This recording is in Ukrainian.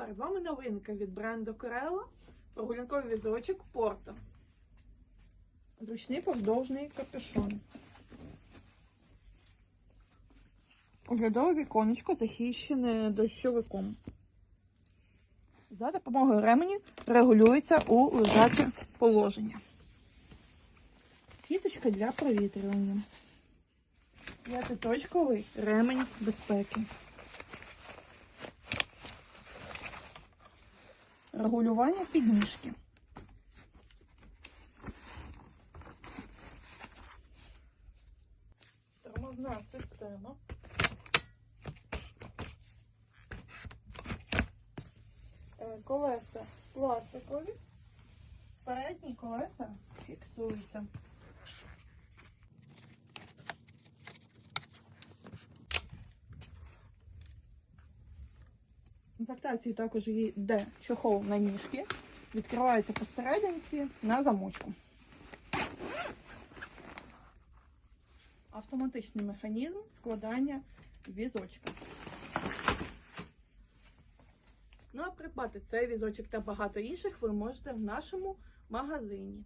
Перед вами новинка від бренду Corella. Прогулянковий візочок Порто. Зручний повздовжний капюшон. Оглядове віконечко захищене дощовиком. За допомогою ремені регулюється у лежаче положення. Сіточка для провітрювання. П'ятиточковий ремень безпеки. Регулювання підніжки. Тормозна система. Е, Колеса пластикові. Передні колеса фіксуються. Комплектації також йде чохол на ніжки. Відкривається посерединці на замочку. Автоматичний механізм складання візочка. Ну а придбати цей візочок та багато інших ви можете в нашому магазині.